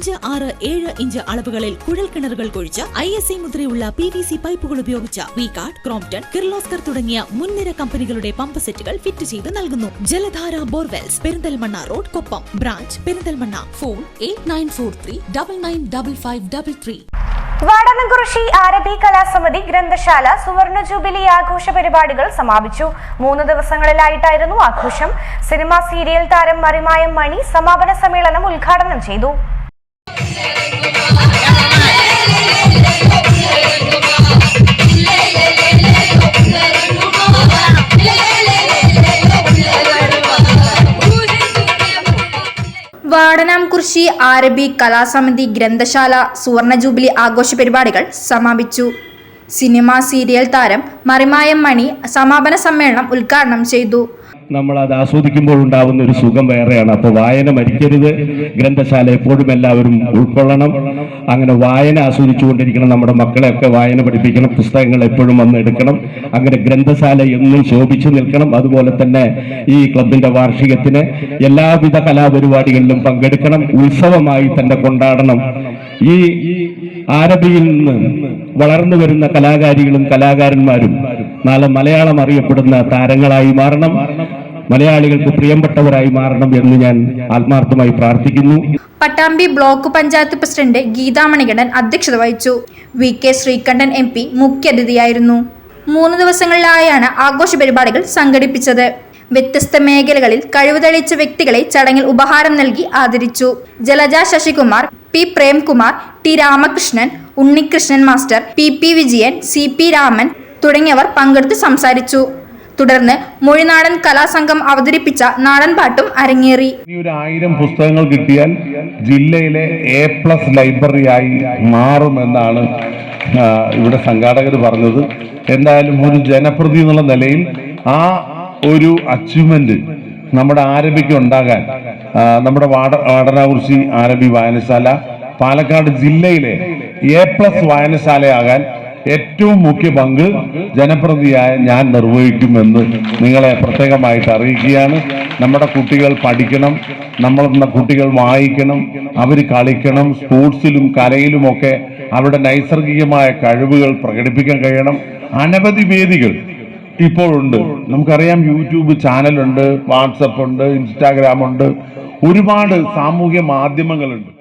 അഞ്ച് ആറ് ഏഴ് ഇഞ്ച് അളവുകളിൽ കുഴൽ കിണറുകൾ കുഴിച്ച് ഐ എസ് ഐ മുദ്രയുള്ള പി വി സി പൈപ്പുകൾ ഉപയോഗിച്ച വി കാർഡ് ക്രോംപ്ടൺ കിർലോസ്കർ തുടങ്ങിയ മുൻനിര കമ്പനികളുടെ പമ്പ് സെറ്റുകൾ ഫിറ്റ് ചെയ്ത് നൽകുന്നു. Jaladhara borewells Perinthalmanna road Koppam branch Perinthalmanna phone eight nine four three double nine double five double three. Vadanamkurissi Arathi കലാസമിതി ഗ്രന്ഥശാല സുവർണ ജൂബിലി ആഘോഷ പരിപാടികൾ സമാപിച്ചു. മൂന്ന് ദിവസങ്ങളിലായിട്ടായിരുന്നു ആഘോഷം. സിനിമ സീരിയൽ താരം മറിമായം മണി സമാപന സമ്മേളനം ഉദ്ഘാടനം ചെയ്തു. വാടനാംകുറിശി ആരബി കലാസമിതി ഗ്രന്ഥശാല സുവർണ ജൂബിലി ആഘോഷ പരിപാടികൾ സമാപിച്ചു. സിനിമ സീരിയൽ താരം മറിമായം മണി സമാപന സമ്മേളനം ഉദ്ഘാടനം ചെയ്തു. നമ്മൾ അത് ആസ്വദിക്കുമ്പോൾ ഉണ്ടാവുന്ന ഒരു സുഖം വേറെയാണ്. അപ്പോൾ വായന മരിക്കരുത്. ഗ്രന്ഥശാല എപ്പോഴും എല്ലാവരും ഉൾക്കൊള്ളണം. അങ്ങനെ വായന ആസ്വദിച്ചുകൊണ്ടിരിക്കണം. നമ്മുടെ മക്കളെയൊക്കെ വായന പഠിപ്പിക്കണം. പുസ്തകങ്ങൾ എപ്പോഴും വന്ന് എടുക്കണം. അങ്ങനെ ഗ്രന്ഥശാല എന്നും ശോഭിച്ചു നിൽക്കണം. അതുപോലെ തന്നെ ഈ ക്ലബിന്റെ വാർഷികത്തിന് എല്ലാവിധ കലാപരിപാടികളിലും പങ്കെടുക്കണം. ഉത്സവമായി തന്നെ കൊണ്ടാടണം. ഈ ആരബിയിൽ നിന്ന് വളർന്നു വരുന്ന കലാകാരികളും കലാകാരന്മാരും നാളെ മലയാളം അറിയപ്പെടുന്ന താരങ്ങളായി മാറണം. മലയാളികൾക്ക് പ്രിയപ്പെട്ടവരായി മാറണം എന്ന് ഞാൻ ആത്മാർത്ഥമായി പ്രാർത്ഥിക്കുന്നു. പട്ടാമ്പി ബ്ലോക്ക് പഞ്ചായത്ത് പ്രസിഡന്റ് ഗീതാമണികണ്ഠൻ അധ്യക്ഷത വഹിച്ചു. V K Sreekandan M P മുഖ്യാതിഥിയായിരുന്നു മൂന്ന് ദിവസങ്ങളിലായാണ് ആഘോഷ പരിപാടികൾ സംഘടിപ്പിച്ചത്. വ്യത്യസ്ത മേഖലകളിൽ കഴിവ് തെളിയിച്ച വ്യക്തികളെ ചടങ്ങിൽ ഉപഹാരം നൽകി ആദരിച്ചു. Jalaja Sasikumar P Premkumar T Ramakrishnan Unnikrishnan master P P Vijayan C P Raman തുടങ്ങിയവർ പങ്കെടുത്ത് സംസാരിച്ചു. തുടർന്ന് മൊഴിനാടൻ കലാസംഘം അവതരിപ്പിച്ച നാടൻപാട്ടും അരങ്ങേറി. ഒരു ആയിരം പുസ്തകങ്ങൾ കിട്ടിയാൽ ജില്ലയിലെ എ പ്ലസ് ലൈബ്രറിയായി മാറുമെന്നാണ് ഇവിടെ സംഘാടകർ പറഞ്ഞത്. എന്തായാലും ഒരു ജനപ്രതി എന്നുള്ള നിലയിൽ ആ ഒരു അച്ചീവ്മെന്റ് നമ്മുടെ ആരബിക്ക് ഉണ്ടാകാൻ നമ്മുടെ വാട വാടനാകുറിശി ആരബി വായനശാല പാലക്കാട് ജില്ലയിലെ എ പ്ലസ് വായനശാലയാകാൻ ഏറ്റവും മുഖ്യ പങ്ക് ജനപ്രതിയായ ഞാൻ നിർവഹിക്കുമെന്ന് നിങ്ങളെ പ്രത്യേകമായിട്ട് അറിയിക്കുകയാണ്. നമ്മുടെ കുട്ടികൾ പഠിക്കണം നമ്മൾ കുട്ടികൾ വായിക്കണം അവർ കളിക്കണം സ്പോർട്സിലും കലയിലുമൊക്കെ അവരുടെ നൈസർഗികമായ കഴിവുകൾ പ്രകടിപ്പിക്കാൻ കഴിയണം. അനവധി വേദികൾ ഇപ്പോഴുണ്ട്. നമുക്കറിയാം യൂട്യൂബ് ചാനലുണ്ട് വാട്സപ്പ് ഉണ്ട് ഇൻസ്റ്റാഗ്രാം ഉണ്ട് ഒരുപാട് സാമൂഹ്യ മാധ്യമങ്ങളുണ്ട്.